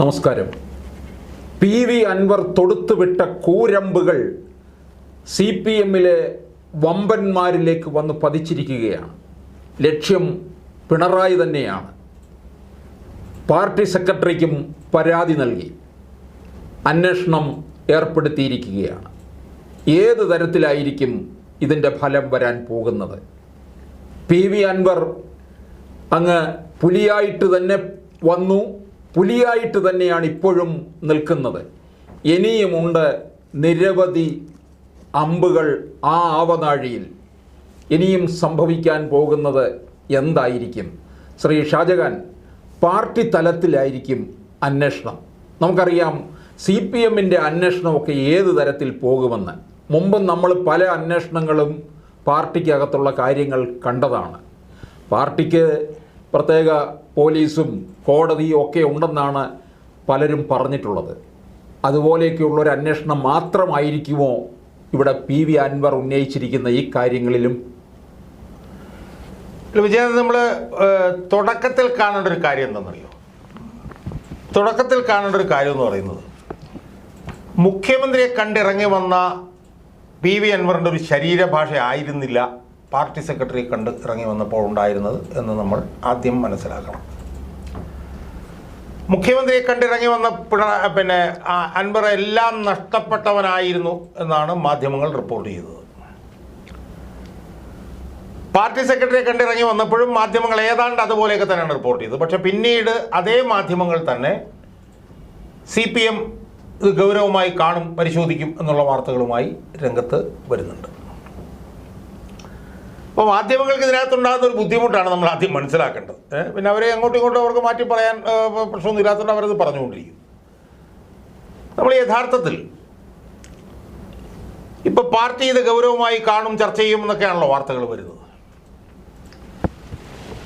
നമസ്കാരം. P V Anvar തൊടുത്തുവിട്ട കൂരമ്പുകൾ സി പി എമ്മിലെ വമ്പന്മാരിലേക്ക് വന്ന് പതിച്ചിരിക്കുകയാണ്. ലക്ഷ്യം പിണറായി തന്നെയാണ്. പാർട്ടി സെക്രട്ടറിക്കും പരാതി നൽകി. അന്വേഷണം ഏർപ്പെടുത്തിയിരിക്കുകയാണ്. ഏത് തരത്തിലായിരിക്കും ഇതിന്റെ ഫലം വരാൻ പോകുന്നത്? പി വി അൻവർ അങ്ങ് പുലിയായിട്ട് തന്നെ വന്നു. പുലിയായിട്ട് തന്നെയാണ് ഇപ്പോഴും നിൽക്കുന്നത്. ഇനിയുമുണ്ട് നിരവധി അമ്പുകൾ ആ ആവനാഴിയിൽ. ഇനിയും സംഭവിക്കാൻ പോകുന്നത് എന്തായിരിക്കും? ശ്രീ ഷാജഹാൻ പാർട്ടി തലത്തിലായിരിക്കും അന്വേഷണം. നമുക്കറിയാം സി പി എമ്മിന്റെ അന്വേഷണമൊക്കെ ഏത് തരത്തിൽ പോകുമെന്ന്. മുമ്പ് നമ്മൾ പല അന്വേഷണങ്ങളും പാർട്ടിക്കകത്തുള്ള കാര്യങ്ങൾ കണ്ടതാണ്. പാർട്ടിക്ക് പ്രത്യേക പോലീസും കോടതിയും ഒക്കെ ഉണ്ടെന്നാണ് പലരും പറഞ്ഞിട്ടുള്ളത്. അതുപോലെയൊക്കെയുള്ള ഒരു അന്വേഷണം മാത്രമായിരിക്കുമോ ഇവിടെ പി വി അൻവർ ഉന്നയിച്ചിരിക്കുന്ന ഈ കാര്യങ്ങളിലും? വിജയൻ നമ്മൾ തുടക്കത്തിൽ കാണേണ്ട ഒരു കാര്യം എന്താണെന്നറിയോ? തുടക്കത്തിൽ കാണേണ്ട ഒരു കാര്യം എന്ന് പറയുന്നത് മുഖ്യമന്ത്രിയെ കണ്ടിറങ്ങി വന്ന പി വി അൻവറിന്റെ ഒരു ശരീരഭാഷ ആയിരുന്നില്ല. പാർട്ടി സെക്രട്ടറി കണ്ട് ഇറങ്ങി വന്നപ്പോൾ ഉണ്ടായിരുന്നത് എന്ന് നമ്മൾ ആദ്യം മനസ്സിലാക്കണം. മുഖ്യമന്ത്രിയെ കണ്ടിറങ്ങി വന്ന പിന്നെ അൻവർ എല്ലാം നഷ്ടപ്പെട്ടവനായിരുന്നു എന്നാണ് മാധ്യമങ്ങൾ റിപ്പോർട്ട് ചെയ്തത്. പാർട്ടി സെക്രട്ടറിയെ കണ്ടിറങ്ങി വന്നപ്പോഴും മാധ്യമങ്ങൾ ഏതാണ്ട് അതുപോലെയൊക്കെ തന്നെയാണ് റിപ്പോർട്ട് ചെയ്തത്. പക്ഷെ പിന്നീട് അതേ മാധ്യമങ്ങൾ തന്നെ സി പി എം ഇത് ഗൗരവമായി കാണും പരിശോധിക്കും എന്നുള്ള വാർത്തകളുമായി രംഗത്ത് വരുന്നുണ്ട്. അപ്പോൾ മാധ്യമങ്ങൾക്ക് ഇതിനകത്തുണ്ടാകുന്ന ഒരു ബുദ്ധിമുട്ടാണ് നമ്മൾ ആദ്യം മനസ്സിലാക്കേണ്ടത്. പിന്നെ അവരെ അങ്ങോട്ടും ഇങ്ങോട്ടും അവർക്ക് മാറ്റി പറയാൻ പ്രശ്നമൊന്നും ഇല്ലാത്തതുകൊണ്ട് അവരത് പറഞ്ഞുകൊണ്ടിരിക്കും നമ്മൾ യഥാർത്ഥത്തിൽ ഇപ്പൊ പാർട്ടി ഇത് ഗൗരവമായി കാണും ചർച്ച ചെയ്യും എന്നൊക്കെയാണല്ലോ വാർത്തകൾ വരുന്നത്.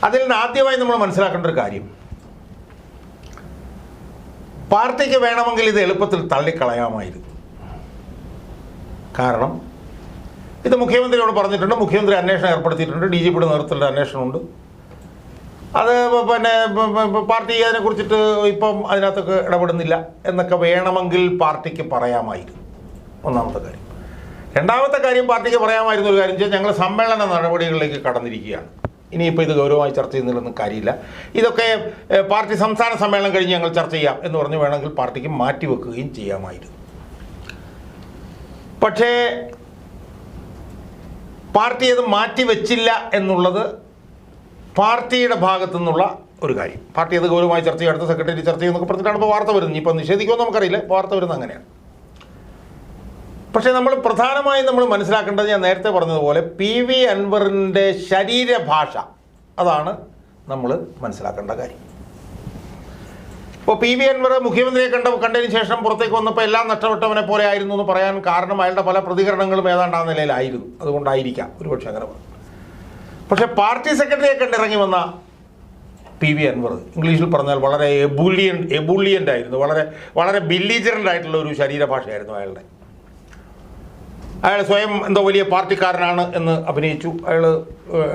അതിൽ നിന്ന് ആദ്യമായി നമ്മൾ മനസ്സിലാക്കേണ്ട ഒരു കാര്യം. പാർട്ടിക്ക് വേണമെങ്കിൽ ഇത് എളുപ്പത്തിൽ തള്ളിക്കളയാമായിരുന്നു. കാരണം ഇത് മുഖ്യമന്ത്രിയോട് പറഞ്ഞിട്ടുണ്ട്. മുഖ്യമന്ത്രി അന്വേഷണം ഏർപ്പെടുത്തിയിട്ടുണ്ട്. ഡി ജി പിയുടെ നേതൃത്വത്തിലുള്ള അന്വേഷണമുണ്ട്. അത് പിന്നെ പാർട്ടി അതിനെക്കുറിച്ചിട്ട് ഇപ്പം അതിനകത്തൊക്കെ ഇടപെടുന്നില്ല എന്നൊക്കെ വേണമെങ്കിൽ പാർട്ടിക്ക് പറയാമായിരുന്നു. ഒന്നാമത്തെ കാര്യം. രണ്ടാമത്തെ കാര്യം പാർട്ടിക്ക് പറയാമായിരുന്ന ഒരു കാര്യം. ഞങ്ങൾ സമ്മേളന നടപടികളിലേക്ക് കടന്നിരിക്കുകയാണ്. ഇനിയിപ്പോൾ ഇത് ഗൗരവമായി ചർച്ച ചെയ്യുന്നില്ലെന്നും കാര്യമില്ല. ഇതൊക്കെ പാർട്ടി സംസ്ഥാന സമ്മേളനം കഴിഞ്ഞ് ഞങ്ങൾ ചർച്ച ചെയ്യാം എന്ന് പറഞ്ഞ് വേണമെങ്കിൽ പാർട്ടിക്ക് മാറ്റിവെക്കുകയും ചെയ്യാമായിരുന്നു. പക്ഷേ പാർട്ടി അത് മാറ്റിവെച്ചില്ല എന്നുള്ളത് പാർട്ടിയുടെ ഭാഗത്തു നിന്നുള്ള ഒരു കാര്യം. പാർട്ടി അത് ഗൗരവമായി ചർച്ച ചെയ്യും അടുത്ത സെക്രട്ടറി ചർച്ച ചെയ്യുന്നൊക്കെ പറഞ്ഞിട്ടാണ് ഇപ്പോൾ വാർത്ത വരുന്നത്. ഇപ്പോൾ നിഷേധിക്കുമെന്ന് നമുക്കറിയില്ല. വാർത്ത വരുന്നത് അങ്ങനെയാണ്. പക്ഷേ നമ്മൾ പ്രധാനമായും നമ്മൾ മനസ്സിലാക്കേണ്ടത് ഞാൻ നേരത്തെ പറഞ്ഞതുപോലെ പി വി അൻവറിന്റെ ശരീരഭാഷ. അതാണ് നമ്മൾ മനസ്സിലാക്കേണ്ട കാര്യം. ഇപ്പോൾ പി വി അൻവർ മുഖ്യമന്ത്രിയെ കണ്ട കണ്ടതിന് ശേഷം പുറത്തേക്ക് വന്നപ്പോൾ എല്ലാം നഷ്ടപ്പെട്ടവനെ പോലെ ആയിരുന്നു എന്ന് പറയാൻ കാരണം അയാളുടെ പല പ്രതികരണങ്ങളും ഏതാണ്ട് ആ നിലയിലായിരുന്നു. അതുകൊണ്ടായിരിക്കാം ഒരുപക്ഷെ അങ്ങനെ പക്ഷേ പാർട്ടി സെക്രട്ടറിയെ കണ്ടിറങ്ങി വന്ന പി വി അൻവർ ഇംഗ്ലീഷിൽ പറഞ്ഞാൽ വളരെ എബുലിയൻ എബുലിയന്റ് ആയിരുന്നു. വളരെ വളരെ ബില്ലീജറന്റ് ആയിട്ടുള്ള ഒരു ശരീരഭാഷയായിരുന്നു അയാളുടെ. അയാൾ സ്വയം എന്തോ വലിയ പാർട്ടിക്കാരനാണ് എന്ന് അഭിനയിച്ചു. അയാൾ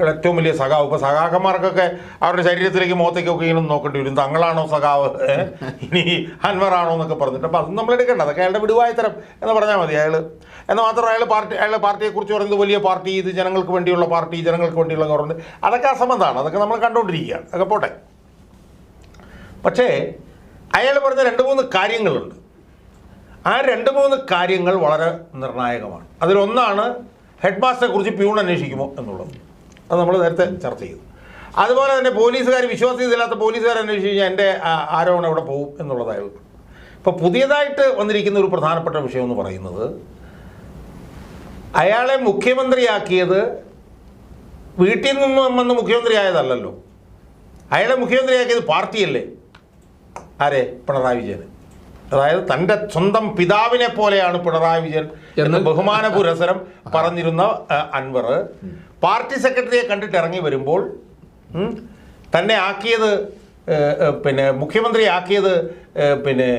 ഏറ്റവും വലിയ സഖാവ്. ഇപ്പോൾ സഖാക്കന്മാർക്കൊക്കെ അവരുടെ ശരീരത്തിലേക്ക് മുഖത്തേക്കൊക്കെ ഇങ്ങനെ നോക്കേണ്ടി വരും. തങ്ങളാണോ സഖാവ്? ഇനി അൻവറാണോ എന്നൊക്കെ പറഞ്ഞിട്ട്. അപ്പോൾ അതൊന്നും നമ്മൾ എടുക്കേണ്ട. അതൊക്കെ അയാളുടെ വിടുവായത്തരം എന്ന് പറഞ്ഞാൽ മതി അയാൾ എന്ന് മാത്രം അയാൾ പാർട്ടി അയാളുടെ പാർട്ടിയെക്കുറിച്ച് പറയുന്നത് വലിയ പാർട്ടി ഇത് ജനങ്ങൾക്ക് വേണ്ടിയുള്ള പാർട്ടി ജനങ്ങൾക്ക് വേണ്ടിയുള്ള ഗവൺമെന്റ് അതൊക്കെ അസംബന്ധമാണ്. അതൊക്കെ നമ്മൾ കണ്ടുകൊണ്ടിരിക്കുകയാണ്. അതൊക്കെ പോട്ടെ. പക്ഷേ അയാൾ പറഞ്ഞ രണ്ട് മൂന്ന് കാര്യങ്ങളുണ്ട്. ആ രണ്ട് മൂന്ന് കാര്യങ്ങൾ വളരെ നിർണായകമാണ്. അതിലൊന്നാണ് ഹെഡ് മാസ്റ്ററെ കുറിച്ച് പ്യൂൺ അന്വേഷിക്കുമോ എന്നുള്ളത്. അത് നമ്മൾ നേരത്തെ ചർച്ച ചെയ്തു. അതുപോലെ തന്നെ പോലീസുകാർ വിശ്വാസ്യതയില്ലാത്ത പോലീസുകാർ അന്വേഷിച്ച് കഴിഞ്ഞാൽ എന്റെ ആരോപണം എവിടെ പോകും എന്നുള്ളതായിരുന്നു. ഇപ്പോൾ പുതിയതായിട്ട് വന്നിരിക്കുന്ന ഒരു പ്രധാനപ്പെട്ട വിഷയം എന്ന് പറയുന്നത് അയാളെ മുഖ്യമന്ത്രിയാക്കിയത് വീട്ടിൽ നിന്ന് വന്ന് മുഖ്യമന്ത്രിയായതല്ലല്ലോ. അയാളെ മുഖ്യമന്ത്രിയാക്കിയത് പാർട്ടിയല്ലേ? ആരെ? പിണറായി വിജയൻ അതായത് തന്റെ സ്വന്തം പിതാവിനെ പോലെയാണ് പിണറായി വിജയൻ എന്ന് ബഹുമാന പുരസരം പറഞ്ഞിരുന്ന അൻവർ. പാർട്ടി സെക്രട്ടറിയെ കണ്ടിട്ട് ഇറങ്ങി വരുമ്പോൾ തന്നെ ആക്കിയത് പിന്നെ മുഖ്യമന്ത്രി ആക്കിയത് പിന്നെ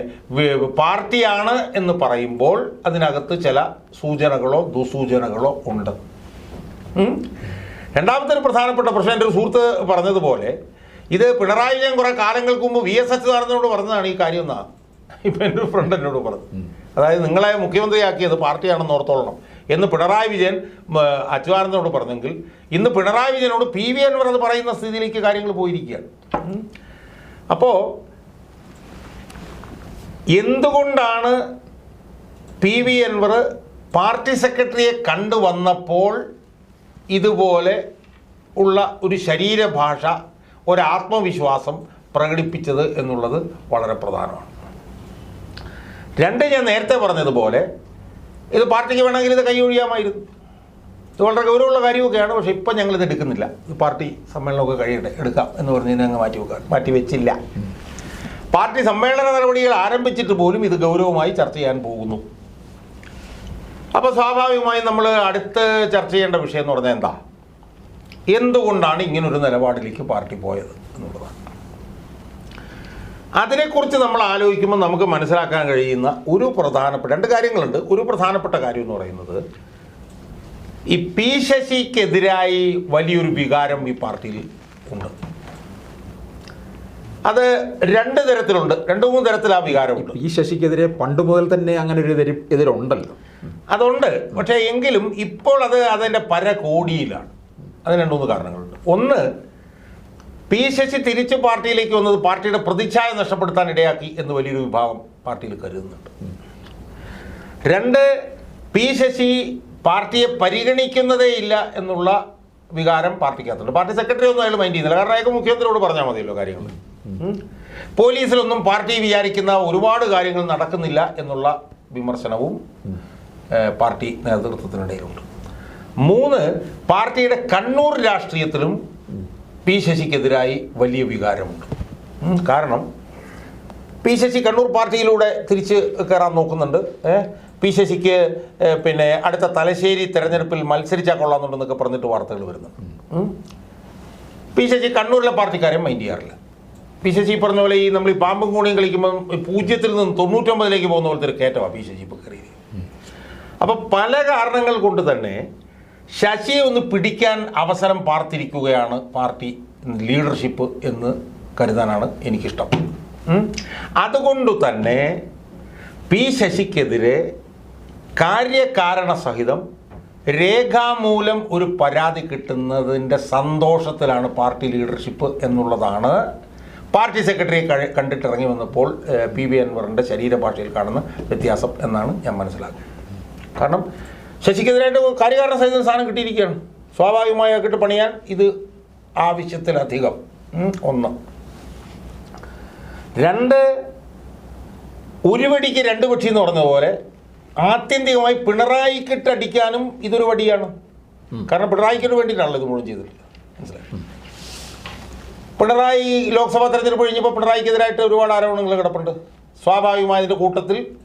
പാർട്ടിയാണ് എന്ന് പറയുമ്പോൾ അതിനകത്ത് ചില സൂചനകളോ ദുസൂചനകളോ ഉണ്ട്. രണ്ടാമത്തെ ഒരു പ്രധാനപ്പെട്ട പ്രശ്നം എന്റെ ഒരു സുഹൃത്ത് പറഞ്ഞതുപോലെ ഇത് പിണറായി വിജയൻ കുറേ കാലങ്ങൾക്ക് മുമ്പ് വി എസ് അച്യുതാനന്ദനോട് പറഞ്ഞതാണ് ഈ കാര്യം എന്നാ ഇപ്പം എന്റെ ഫ്രണ്ട് എന്നോട് പറഞ്ഞു. അതായത് നിങ്ങളെ മുഖ്യമന്ത്രിയാക്കിയത് പാർട്ടിയാണെന്ന് ഓർത്തോളണം. എന്ന് പിണറായി വിജയൻ അച്യുതാനന്ദനോട് പറഞ്ഞെങ്കിൽ ഇന്ന് പിണറായി വിജയനോട് പി വി അൻവർ പറയുന്ന സ്ഥിതിയിലേക്ക് കാര്യങ്ങൾ പോയിരിക്കുകയാണ് അപ്പോൾ എന്തുകൊണ്ടാണ് പി വി അൻവർ പാർട്ടി സെക്രട്ടറിയെ കണ്ടുവന്നപ്പോൾ ഇതുപോലെ ഉള്ള ഒരു ശരീരഭാഷ ഒരാത്മവിശ്വാസം പ്രകടിപ്പിച്ചത് എന്നുള്ളത് വളരെ പ്രധാനമാണ്. രണ്ട് ഞാൻ നേരത്തെ പറഞ്ഞതുപോലെ ഇത് പാർട്ടിക്ക് വേണമെങ്കിൽ ഇത് കൈയൊഴിയാമായിരുന്നു. ഇത് വളരെ ഗൗരവമുള്ള കാര്യമൊക്കെയാണ് പക്ഷേ ഇപ്പം ഞങ്ങളിത് എടുക്കുന്നില്ല. പാർട്ടി സമ്മേളനമൊക്കെ കഴിയട്ടെ എടുക്കാം എന്ന് പറഞ്ഞ് അങ്ങ് മാറ്റി വെക്കാം മാറ്റി വെച്ചില്ല. പാർട്ടി സമ്മേളന നടപടികൾ ആരംഭിച്ചിട്ട് പോലും ഇത് ഗൗരവമായി ചർച്ച ചെയ്യാൻ പോകുന്നു. അപ്പോൾ സ്വാഭാവികമായും നമ്മൾ അടുത്ത് ചർച്ച ചെയ്യേണ്ട വിഷയം എന്ന് പറഞ്ഞാൽ എന്താ? എന്തുകൊണ്ടാണ് ഇങ്ങനൊരു നിലപാടിലേക്ക് പാർട്ടി പോയത് എന്നുള്ളതാണ്. അതിനെക്കുറിച്ച് നമ്മൾ ആലോചിക്കുമ്പോൾ നമുക്ക് മനസ്സിലാക്കാൻ കഴിയുന്ന ഒരു പ്രധാനപ്പെട്ട രണ്ട് കാര്യങ്ങളുണ്ട്. ഒരു പ്രധാനപ്പെട്ട കാര്യം എന്ന് പറയുന്നത് ഈ പി ശശിക്കെതിരായി വലിയൊരു വികാരം ഈ പാർട്ടിയിൽ ഉണ്ട്. അത് രണ്ട് തരത്തിലുണ്ട്. രണ്ട് മൂന്ന് തരത്തിൽ ആ വികാരമുണ്ട് ഈ ശശിക്കെതിരെ പണ്ട് മുതൽ തന്നെ അങ്ങനെ ഒരു എതിര് എതിരുണ്ടല്ലോ. അതുണ്ട്. പക്ഷേ എങ്കിലും ഇപ്പോൾ അത് അതിന്റെ പരകോടിയിലാണ്. അതിന് രണ്ട് മൂന്ന് കാരണങ്ങളുണ്ട്. ഒന്ന് പി ശശി തിരിച്ച് പാർട്ടിയിലേക്ക് വന്നത് പാർട്ടിയുടെ പ്രതിച്ഛായ നഷ്ടപ്പെടുത്താൻ ഇടയാക്കി എന്ന് വലിയൊരു വിഭാഗം പാർട്ടിയിൽ കരുതുന്നുണ്ട്. രണ്ട് പി ശശി പാർട്ടിയെ പരിഗണിക്കുന്നതേ ഇല്ല എന്നുള്ള വികാരം പാർട്ടിക്കകത്തുണ്ട്. പാർട്ടി സെക്രട്ടറി ഒന്നും അയാൾ മൈൻഡ് ചെയ്യുന്നില്ല. കാരണം അയാൾക്ക് മുഖ്യമന്ത്രിയോട് പറഞ്ഞാൽ മതിയല്ലോ കാര്യങ്ങൾ. പോലീസിലൊന്നും പാർട്ടി വിചാരിക്കുന്ന ഒരുപാട് കാര്യങ്ങൾ നടക്കുന്നില്ല എന്നുള്ള വിമർശനവും പാർട്ടി നേതൃത്വത്തിനിടയിലുണ്ട്. മൂന്ന് പാർട്ടിയുടെ കണ്ണൂർ രാഷ്ട്രീയത്തിലും പി ശശിക്കെതിരായി വലിയ വികാരമുണ്ട്. കാരണം പി ശശി കണ്ണൂർ പാർട്ടിയിലൂടെ തിരിച്ച് കയറാൻ നോക്കുന്നുണ്ട്. ഏഹ് പി ശശിക്ക് പിന്നെ അടുത്ത തലശ്ശേരി തെരഞ്ഞെടുപ്പിൽ മത്സരിച്ചാൽ കൊള്ളാമെന്നുണ്ടെന്നൊക്കെ പറഞ്ഞിട്ട് വാർത്തകൾ വരുന്നുണ്ട്. പി ശശി കണ്ണൂരിലെ പാർട്ടിക്കാരെ മൈൻഡ് ചെയ്യാറില്ല. പി ശശി പറഞ്ഞ പോലെ ഈ നമ്മൾ ഈ പാമ്പും കൂണിയും കളിക്കുമ്പം പൂജ്യത്തിൽ നിന്ന് തൊണ്ണൂറ്റൊമ്പതിലേക്ക് പോകുന്ന പോലത്തെ ഒരു കയറ്റമാണ് പി ശശി ഇപ്പോൾ കയറിയത്. അപ്പോൾ പല കാരണങ്ങൾ കൊണ്ട് തന്നെ ശശിയെ ഒന്ന് പിടിക്കാൻ അവസരം പാർത്തിരിക്കുകയാണ് പാർട്ടി ലീഡർഷിപ്പ് എന്ന് കരുതാനാണ് എനിക്കിഷ്ടം. അതുകൊണ്ട് തന്നെ പി ശശിക്കെതിരെ കാര്യകാരണ സഹിതം രേഖാമൂലം ഒരു പരാതി കിട്ടുന്നതിന്റെ സന്തോഷത്തിലാണ് പാർട്ടി ലീഡർഷിപ്പ് എന്നുള്ളതാണ്. പാർട്ടി സെക്രട്ടറിയെ കണ്ടിട്ടിറങ്ങി വന്നപ്പോൾ പി വി അൻവറിന്റെ ശരീരഭാഷയിൽ കാണുന്ന വ്യത്യാസം എന്നാണ് ഞാൻ മനസ്സിലാക്കുന്നത്. കാരണം ശശിക്കെതിരായിട്ട് കാര്യകാരണ സഹിതം സാധനം കിട്ടിയിരിക്കുകയാണ്. സ്വാഭാവികമായി കിട്ടി പണിയാൻ ഇത് ആവശ്യത്തിലധികം. ഒന്ന്. രണ്ട് ഒരു വടിക്ക് രണ്ട് പക്ഷി എന്ന് പറഞ്ഞ പോലെ ആത്യന്തികമായി പിണറായിക്കിട്ട് അടിക്കാനും ഇതൊരു വടിയാണ്. കാരണം പിണറായിക്കിട്ട് വേണ്ടിയിട്ടാണല്ലോ ഇത് മുഴുവൻ ചെയ്തിട്ടില്ല മനസ്സിലായി? പിണറായി ലോക്സഭാ തെരഞ്ഞെടുപ്പ് കഴിഞ്ഞപ്പോൾ പിണറായിക്കെതിരായിട്ട് ഒരുപാട് ആരോപണങ്ങൾ കിടപ്പുണ്ട്. സ്വാഭാവികമായി അതിന്റെ കൂട്ടത്തിൽ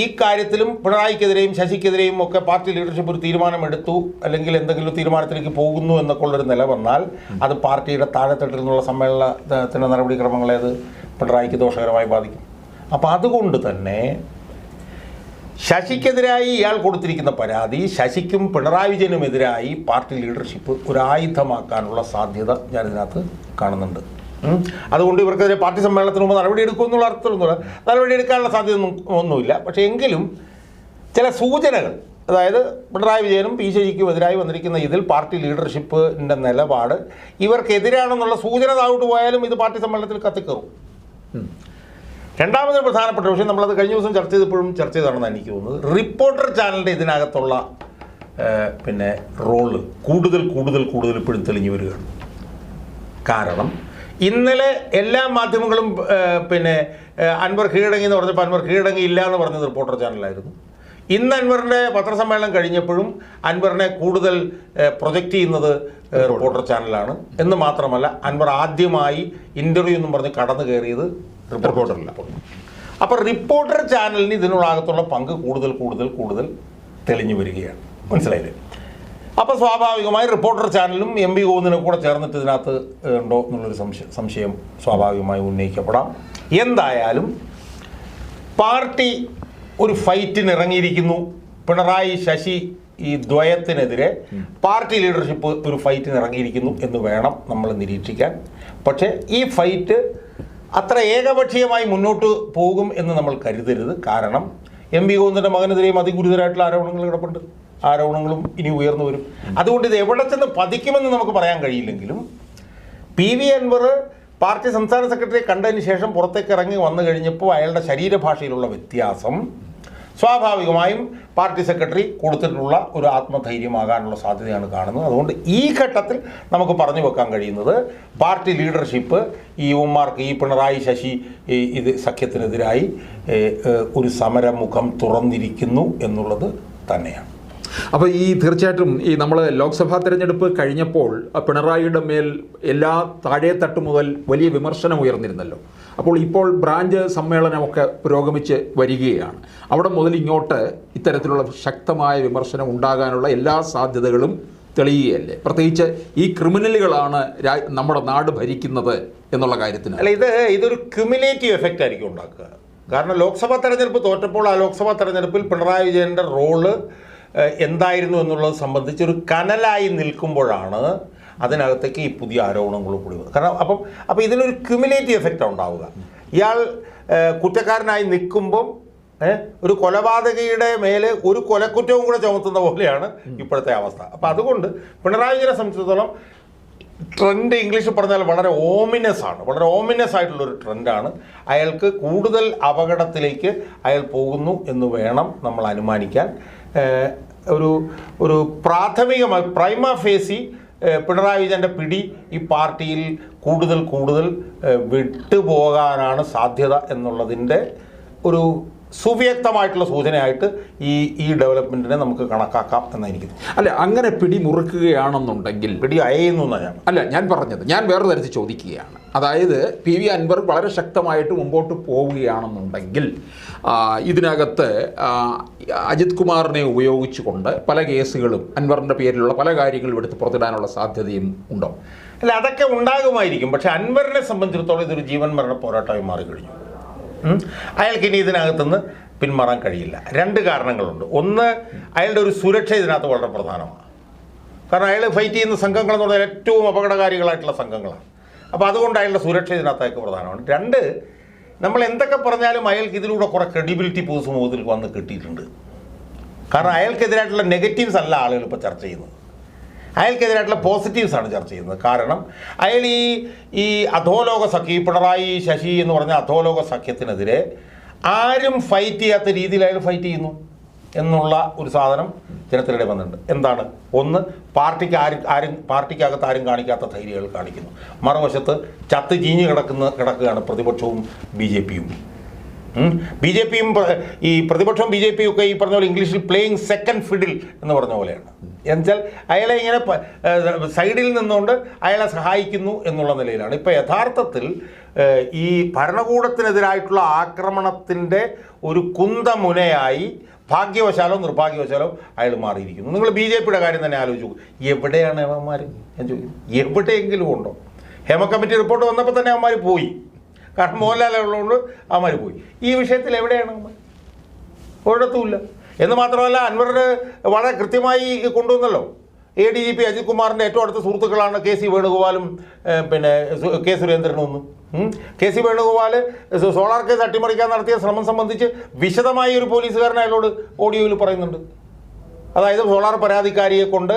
ഈ കാര്യത്തിലും പിണറായിക്കെതിരെയും ശശിക്കെതിരെയും ഒക്കെ പാർട്ടി ലീഡർഷിപ്പ് ഒരു തീരുമാനമെടുത്തു അല്ലെങ്കിൽ എന്തെങ്കിലും തീരുമാനത്തിലേക്ക് പോകുന്നു എന്നൊക്കെ നില വന്നാൽ അത് പാർട്ടിയുടെ താഴെത്തട്ടിൽ നിന്നുള്ള സമ്മേളനത്തിന്റെ നടപടിക്രമങ്ങളെ അത് പിണറായിക്ക് ദോഷകരമായി ബാധിക്കും അപ്പോൾ അതുകൊണ്ട് തന്നെ ശശിക്കെതിരായി ഇയാൾ കൊടുത്തിരിക്കുന്ന പരാതി ശശിക്കും പിണറായി വിജയനുമെതിരായി പാർട്ടി ലീഡർഷിപ്പ് ഒരായുധമാക്കാനുള്ള സാധ്യത ഞാനിതിനകത്ത് കാണുന്നുണ്ട്. അതുകൊണ്ട് ഇവർക്കെതിരെ പാർട്ടി സമ്മേളനത്തിന് മുമ്പ് നടപടി എടുക്കുമെന്നുള്ള അർത്ഥമൊന്നുമില്ല നടപടി എടുക്കാനുള്ള സാധ്യത ഒന്നുമില്ല. പക്ഷേ എങ്കിലും ചില സൂചനകൾ അതായത് പിണറായി വിജയനും പി ശശിക്കും എതിരായി വന്നിരിക്കുന്ന ഇതിൽ പാർട്ടി ലീഡർഷിപ്പിന്റെ നിലപാട് ഇവർക്കെതിരാണെന്നുള്ള സൂചന താഴോട്ട് പോയാലും ഇത് പാർട്ടി സമ്മേളനത്തിൽ കത്തിക്കറും. രണ്ടാമതൊരു പ്രധാനപ്പെട്ട വിഷയം നമ്മളത് കഴിഞ്ഞ ദിവസം ചർച്ച ചെയ്തപ്പോഴും ചർച്ച ചെയ്താണെന്ന് എനിക്ക് തോന്നുന്നത്. റിപ്പോർട്ടർ ചാനലിന്റെ ഇതിനകത്തുള്ള പിന്നെ റോൾ കൂടുതൽ കൂടുതൽ കൂടുതൽ ഇപ്പോഴും തെളിഞ്ഞു വരികയാണ്. കാരണം ഇന്നലെ എല്ലാ മാധ്യമങ്ങളും പിന്നെ അൻവർ കീഴടങ്ങി എന്ന് പറഞ്ഞപ്പോൾ അൻവർ കീഴടങ്ങി ഇല്ല എന്ന് പറഞ്ഞത് റിപ്പോർട്ടർ ചാനലായിരുന്നു ഇന്ന് അൻവറിന്റെ പത്രസമ്മേളനം കഴിഞ്ഞപ്പോഴും അൻവറിനെ കൂടുതൽ പ്രൊജക്റ്റ് ചെയ്യുന്നത് റിപ്പോർട്ടർ. ചാനലാണ് എന്ന് മാത്രമല്ല അൻവർ ആദ്യമായി ഇന്റർവ്യൂ എന്നും പറഞ്ഞ് കടന്നു കയറിയത് റിപ്പോർട്ടറില്ല അപ്പോൾ റിപ്പോർട്ടർ ചാനലിന് ഇതിനുള്ളകത്തുള്ള പങ്ക് കൂടുതൽ കൂടുതൽ കൂടുതൽ തെളിഞ്ഞു വരികയാണ്. മനസ്സിലായില്ലേ? അപ്പോൾ സ്വാഭാവികമായി റിപ്പോർട്ടർ ചാനലും എം പി ഗോവിന്ദനും കൂടെ ചേർന്നിട്ട് ഇതിനകത്ത് ഉണ്ടോ എന്നുള്ളൊരു സംശയം സംശയം സ്വാഭാവികമായി ഉന്നയിക്കപ്പെടാം. എന്തായാലും പാർട്ടി ഒരു ഫൈറ്റിന് ഇറങ്ങിയിരിക്കുന്നു. പിണറായി ശശി ഈ ദ്വയത്തിനെതിരെ പാർട്ടി ലീഡർഷിപ്പ് ഒരു ഫൈറ്റിന് ഇറങ്ങിയിരിക്കുന്നു എന്ന് വേണം നമ്മൾ നിരീക്ഷിക്കാൻ. പക്ഷേ ഈ ഫൈറ്റ് അത്ര ഏകപക്ഷീയമായി മുന്നോട്ട് പോകും എന്ന് നമ്മൾ കരുതരുത്. കാരണം എം വി ഗോവിന്ദന്റെ മകനെതിരെയും അതിഗുരുതരായിട്ടുള്ള ആരോപണങ്ങൾ കിടപ്പുണ്ട്. ആരോപണങ്ങളും ഇനി ഉയർന്നു വരും. അതുകൊണ്ട് ഇത് എവിടെ ചെന്ന് പതിക്കുമെന്ന് നമുക്ക് പറയാൻ കഴിയില്ലെങ്കിലും പി വി അൻവർ പാർട്ടി സംസ്ഥാന സെക്രട്ടറിയെ കണ്ടതിന് ശേഷം പുറത്തേക്ക് ഇറങ്ങി വന്നു കഴിഞ്ഞപ്പോൾ അയാളുടെ ശരീരഭാഷയിലുള്ള വ്യത്യാസം സ്വാഭാവികമായും പാർട്ടി സെക്രട്ടറി കൊടുത്തിട്ടുള്ള ഒരു ആത്മധൈര്യമാകാനുള്ള സാധ്യതയാണ് കാണുന്നത്. അതുകൊണ്ട് ഈ ഘട്ടത്തിൽ നമുക്ക് പറഞ്ഞു വെക്കാൻ കഴിയുന്നത് പാർട്ടി ലീഡർഷിപ്പ് ഈ ഉമ്മാർക്ക് ഈ പിണറായി ശശി ഇത് സഖ്യത്തിനെതിരായി ഒരു സമരമുഖം തുറന്നിരിക്കുന്നു എന്നുള്ളത് തന്നെയാണ്. അപ്പോൾ ഈ തീർച്ചയായിട്ടും ഈ നമ്മൾ ലോക്സഭാ തെരഞ്ഞെടുപ്പ് കഴിഞ്ഞപ്പോൾ പിണറായിയുടെ മേൽ എല്ലാ താഴെത്തട്ട് മുതൽ വലിയ വിമർശനം ഉയർന്നിരുന്നല്ലോ. അപ്പോൾ ഇപ്പോൾ ബ്രാഞ്ച് സമ്മേളനമൊക്കെ പുരോഗമിച്ച് വരികയാണ്. അവിടെ മുതൽ ഇങ്ങോട്ട് ഇത്തരത്തിലുള്ള ശക്തമായ വിമർശനം ഉണ്ടാകാനുള്ള എല്ലാ സാധ്യതകളും തെളിയുകയല്ലേ? പ്രത്യേകിച്ച് ഈ ക്രിമിനലുകളാണ് നമ്മുടെ നാട് ഭരിക്കുന്നത് എന്നുള്ള കാര്യത്തിന്. അല്ല ഇത് ഇതൊരു ക്യുമുലേറ്റീവ് എഫക്റ്റ് ആയിരിക്കും ഉണ്ടാക്കുക. കാരണം ലോക്സഭാ തെരഞ്ഞെടുപ്പ് തോറ്റപ്പോൾ ആ ലോക്സഭാ തെരഞ്ഞെടുപ്പിൽ പിണറായി വിജയന്റെ റോൾ എന്തായിരുന്നു എന്നുള്ളത് സംബന്ധിച്ച് ഒരു കനലായി നിൽക്കുമ്പോഴാണ് അതിനകത്തേക്ക് ഈ പുതിയ ആരോപണങ്ങൾ കൂടി വന്നത്. കാരണം അപ്പം അപ്പം ഇതിനൊരു ക്യുമുലേറ്റീവ് എഫക്റ്റാണ് ഉണ്ടാവുക. ഇയാൾ കുറ്റക്കാരനായി നിൽക്കുമ്പം ഒരു കൊലപാതകയുടെ മേലെ ഒരു കൊലക്കുറ്റവും കൂടെ ചുമത്തുന്ന പോലെയാണ് ഇപ്പോഴത്തെ അവസ്ഥ. അപ്പം അതുകൊണ്ട് പിണറായി വിജയനെ സംബന്ധിച്ചിടത്തോളം ട്രെൻഡ് ഇംഗ്ലീഷിൽ പറഞ്ഞാൽ വളരെ ഓമിനസ് ആണ്. വളരെ ഓമിനസ് ആയിട്ടുള്ള ഒരു ട്രെൻഡാണ് അയാൾക്ക് കൂടുതൽ അപകടത്തിലേക്ക് അയാൾ പോകുന്നു എന്ന് വേണം നമ്മൾ അനുമാനിക്കാൻ. ഒരു ഒരു പ്രാഥമികമായി പ്രൈമ ഫേസി പിണറായി വിജയന്റെ പിടി ഈ പാർട്ടിയിൽ കൂടുതൽ കൂടുതൽ വിട്ടുപോകാനാണ് സാധ്യത എന്നുള്ളതിന്റെ ഒരു സുവ്യക്തമായിട്ടുള്ള സൂചനയായിട്ട് ഈ ഈ ഡെവലപ്മെന്റിനെ നമുക്ക് കണക്കാക്കാം എന്നാണ് എനിക്ക് അല്ല അങ്ങനെ പിടി മുറുക്കുകയാണെന്നുണ്ടെങ്കിൽ പിടി അയയുന്നു എന്നാണ് അല്ല ഞാൻ പറഞ്ഞത് ഞാൻ വേറെ തരത്തിൽ ചോദിക്കുകയാണ്. അതായത് പി വി അൻവർ വളരെ ശക്തമായിട്ട് മുമ്പോട്ട് പോവുകയാണെന്നുണ്ടെങ്കിൽ ഇതിനകത്ത് അജിത് കുമാറിനെ ഉപയോഗിച്ചുകൊണ്ട് പല കേസുകളും അൻവറിന്റെ പേരിലുള്ള പല കാര്യങ്ങളും എടുത്ത് പുറത്തിടാനുള്ള സാധ്യതയും ഉണ്ടോ? അല്ല അതൊക്കെ ഉണ്ടാകുമായിരിക്കും. പക്ഷെ അൻവറിനെ സംബന്ധിച്ചിടത്തോളം ഇതൊരു ജീവൻ മരണ പോരാട്ടമായി മാറിക്കഴിഞ്ഞു. കഴിഞ്ഞു അയാൾക്ക് ഇനി ഇതിനകത്തുനിന്ന് പിന്മാറാൻ കഴിയില്ല. രണ്ട് കാരണങ്ങളുണ്ട്. ഒന്ന് അയാളുടെ ഒരു സുരക്ഷ ഇതിനകത്ത് വളരെ പ്രധാനമാണ്. കാരണം അയാൾ ഫൈറ്റ് ചെയ്യുന്ന സംഘങ്ങൾ എന്ന് പറഞ്ഞാൽ ഏറ്റവും അപകടകാരികളായിട്ടുള്ള സംഘങ്ങളാണ്. അപ്പോൾ അതുകൊണ്ട് അയാളുടെ സുരക്ഷ ഇതിനകത്തേക്ക് പ്രധാനമാണ്. രണ്ട് നമ്മൾ എന്തൊക്കെ പറഞ്ഞാലും അയാൾക്ക് ഇതിലൂടെ കുറേ ക്രെഡിബിലിറ്റി പൊതുസമൂഹത്തിൽ വന്ന് കിട്ടിയിട്ടുണ്ട്. കാരണം അയാൾക്കെതിരായിട്ടുള്ള നെഗറ്റീവ്സ് അല്ല ആളുകൾ ഇപ്പോൾ ചർച്ച ചെയ്യുന്നത്. അയാൾക്കെതിരായിട്ടുള്ള പോസിറ്റീവ്സ് ആണ് ചർച്ച ചെയ്യുന്നത്. കാരണം അയാൾ ഈ ഈ അധോലോക സഖ്യ ഈ പിണറായി ശശി എന്ന് പറഞ്ഞ അധോലോക സഖ്യത്തിനെതിരെ ആരും ഫൈറ്റ് ചെയ്യാത്ത രീതിയിൽ അയാൾ ഫൈറ്റ് ചെയ്യുന്നു. എന്നുള്ള ഒരു സാധനം ജനത്തിനിടെ വന്നിട്ടുണ്ട്. എന്താണ്? ഒന്ന് പാർട്ടിക്ക് ആരും ആരും പാർട്ടിക്കകത്ത് ആരും കാണിക്കാത്ത ധൈര്യങ്ങൾ കാണിക്കുന്നു. മറുവശത്ത് ചത്ത് ചീഞ്ഞ് കിടക്കുന്ന കിടക്കുകയാണ് പ്രതിപക്ഷവും ബി ജെ പിയും. ബി ജെ പിയും ഈ പ്രതിപക്ഷം ബി ജെ പിയും ഒക്കെ ഈ പറഞ്ഞ പോലെ ഇംഗ്ലീഷിൽ പ്ലേയിങ് സെക്കൻഡ് ഫിഡിൽ എന്ന് പറഞ്ഞ പോലെയാണ്. എന്നുവെച്ചാൽ അയാളെ ഇങ്ങനെ സൈഡിൽ നിന്നുകൊണ്ട് അയാളെ സഹായിക്കുന്നു എന്നുള്ള നിലയിലാണ്. ഇപ്പോൾ യഥാർത്ഥത്തിൽ ഈ ഭരണകൂടത്തിനെതിരായിട്ടുള്ള ആക്രമണത്തിന്റെ ഒരു കുന്തമുനയായി ഭാഗ്യവശാലോ നിർഭാഗ്യവശാലോ അയാൾ മാറിയിരിക്കുന്നു. നിങ്ങൾ ബി ജെ പിയുടെ കാര്യം തന്നെ ആലോചിച്ചു എവിടെയാണ് അവന്മാർ ഞാൻ ചോദിക്കുന്നു. എവിടെയെങ്കിലും ഉണ്ടോ? ഹേമ കമ്മിറ്റി റിപ്പോർട്ട് വന്നപ്പോൾ തന്നെ അവന്മാർ പോയി. കാരണം മോഹൻലാൽ ഉള്ളതുകൊണ്ട് അവന്മാർ പോയി. ഈ വിഷയത്തിൽ എവിടെയാണ് അവന്മാർ? ഒരിടത്തുമില്ല. എന്ന് മാത്രമല്ല അൻവറിന് വളരെ കൃത്യമായി കൊണ്ടുവന്നല്ലോ. A D G P Ajith കുമാറിന്റെ ഏറ്റവും അടുത്ത സുഹൃത്തുക്കളാണ് കെ സി വേണുഗോപാലും പിന്നെ കെ സുരേന്ദ്രനും ഒന്നും. K C Venugopal solar case അട്ടിമറിക്കാൻ നടത്തിയ ശ്രമം സംബന്ധിച്ച് വിശദമായി ഒരു പോലീസുകാരൻ അയാളോട് ഓഡിയോയിൽ പറയുന്നുണ്ട്. അതായത് സോളാർ പരാതിക്കാരിയെ കൊണ്ട്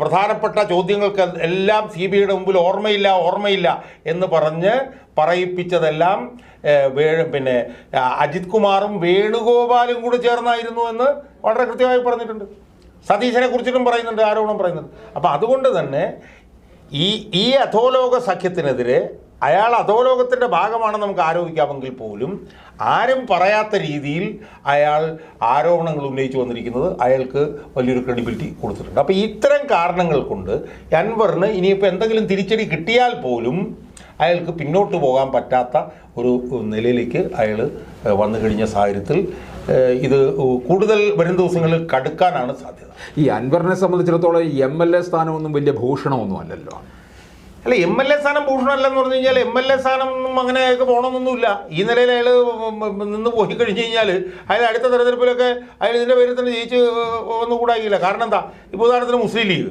പ്രധാനപ്പെട്ട ചോദ്യങ്ങൾക്ക് എല്ലാം സി ബി ഐയുടെ മുമ്പിൽ ഓർമ്മയില്ല ഓർമ്മയില്ല എന്ന് പറഞ്ഞ് പറയിപ്പിച്ചതെല്ലാം വേ പിന്നെ അജിത് കുമാറും വേണുഗോപാലും കൂടി ചേർന്നായിരുന്നു എന്ന് വളരെ കൃത്യമായി പറഞ്ഞിട്ടുണ്ട്. സതീശനെ കുറിച്ചിട്ടും പറയുന്നുണ്ട് ആരോപണം പറയുന്നുണ്ട്. അപ്പം അതുകൊണ്ട് തന്നെ ഈ ഈ അധോലോക സഖ്യത്തിനെതിരെ അയാൾ അധോലോകത്തിന്റെ ഭാഗമാണെന്ന് നമുക്ക് ആരോപിക്കാമെങ്കിൽ പോലും ആരും പറയാത്ത രീതിയിൽ അയാൾ ആരോപണങ്ങൾ ഉന്നയിച്ചു വന്നിരിക്കുന്നത് അയാൾക്ക് വലിയൊരു ക്രെഡിബിലിറ്റി കൊടുത്തിട്ടുണ്ട്. അപ്പോൾ ഇത്തരം കാരണങ്ങൾ കൊണ്ട് അൻവറിന് ഇനിയിപ്പോൾ എന്തെങ്കിലും തിരിച്ചടി കിട്ടിയാൽ പോലും അയാൾക്ക് പിന്നോട്ട് പോകാൻ പറ്റാത്ത ഒരു നിലയിലേക്ക് അയാൾ വന്നു കഴിഞ്ഞ സാഹചര്യത്തിൽ ഇത് കൂടുതൽ വരും ദിവസങ്ങളിൽ കടുക്കാനാണ് സാധ്യത. ഈ അൻവറിനെ സംബന്ധിച്ചിടത്തോളം എം എൽ എ സ്ഥാനമൊന്നും വലിയ ഭൂഷണമൊന്നും അല്ലല്ലോ. അല്ല എം എൽ എ സ്ഥാനം ഭൂഷണമല്ലെന്ന് പറഞ്ഞു കഴിഞ്ഞാൽ എം എൽ എ സ്ഥാനം ഒന്നും അയാൾക്ക് പോകണമെന്നൊന്നുമില്ല. ഈ നിലയിൽ അയാൾ നിന്ന് പോയി കഴിഞ്ഞ് കഴിഞ്ഞാൽ അയാൾ അടുത്ത തെരഞ്ഞെടുപ്പിലൊക്കെ അയാൾ ഇതിന്റെ പേരിൽ തന്നെ ജയിച്ച് ഒന്നും കൂടായില്ല കാരണം എന്താ? ഇപ്പോൾ ഉദാഹരണത്തിന് മുസ്ലിം ലീഗ്.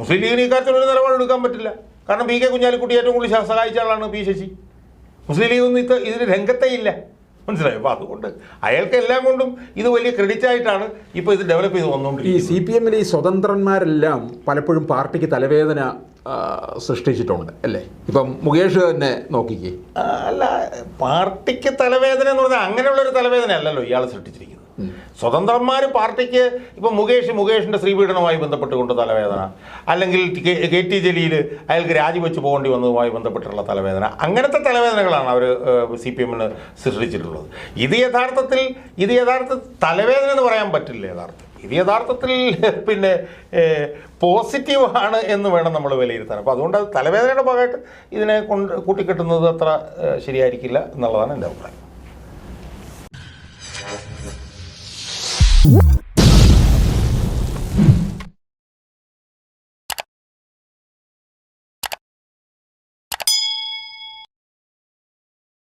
മുസ്ലിം ലീഗിന് ഇക്കാര്യത്തിൽ ഒരു നിലപാട് എടുക്കാൻ പറ്റില്ല. കാരണം പി കെ കുഞ്ഞാലിക്കുട്ടി ഏറ്റവും കൂടുതൽ സഹ- സഹായിച്ച ആളാണ് പി ശശി. മുസ്ലിം ലീഗ് ഒന്നും ഇത് ഇതിന് രംഗത്തേ ഇല്ല മനസ്സിലായോ? അപ്പോൾ അതുകൊണ്ട് അയാൾക്ക് എല്ലാം കൊണ്ടും ഇത് വലിയ ക്രെഡിറ്റ് ആയിട്ടാണ് ഇപ്പോൾ ഇത് ഡെവലപ്പ് ചെയ്ത് വന്നുകൊണ്ടിരിക്കുന്നത് ഈ സി പി എമ്മിലെ ഈ സ്വതന്ത്രന്മാരെല്ലാം പലപ്പോഴും പാർട്ടിക്ക് തലവേദന സൃഷ്ടിച്ചിട്ടുണ്ട് അല്ലേ? ഇപ്പം മുകേഷ് തന്നെ നോക്കിക്കേ. അല്ല പാർട്ടിക്ക് തലവേദന എന്ന് പറഞ്ഞാൽ അങ്ങനെയുള്ളൊരു തലവേദന അല്ലല്ലോ ഇയാൾ സൃഷ്ടിച്ചിരിക്കുന്നത്. സ്വതന്ത്രന്മാർ പാർട്ടിക്ക് ഇപ്പം മുകേഷ് മുകേഷിന്റെ ശ്രീപീഡനവുമായി ബന്ധപ്പെട്ടുകൊണ്ട് തലവേദന. അല്ലെങ്കിൽ കെ- ടി ജലീൽ അയാൾക്ക് രാജിവെച്ച് പോകേണ്ടി വന്നതുമായി ബന്ധപ്പെട്ടുള്ള തലവേദന. അങ്ങനത്തെ തലവേദനകളാണ് അവർ സി പി എമ്മിന് സൃഷ്ടിച്ചിട്ടുള്ളത്. ഇത് യഥാർത്ഥത്തിൽ ഇത് യഥാർത്ഥ തലവേദന എന്ന് പറയാൻ പറ്റില്ല യഥാർത്ഥം ഇത് യഥാർത്ഥത്തിൽ പിന്നെ പോസിറ്റീവ് ആണ് എന്ന് വേണം നമ്മൾ വിലയിരുത്താൻ. അപ്പോൾ അതുകൊണ്ട് അത് തലവേദനയുടെ ഭാഗമായിട്ട് ഇതിനെ കൊണ്ട് കൂട്ടിക്കെട്ടുന്നത് അത്ര ശരിയായിരിക്കില്ല എന്നുള്ളതാണ് എന്റെ അഭിപ്രായം. Whoop.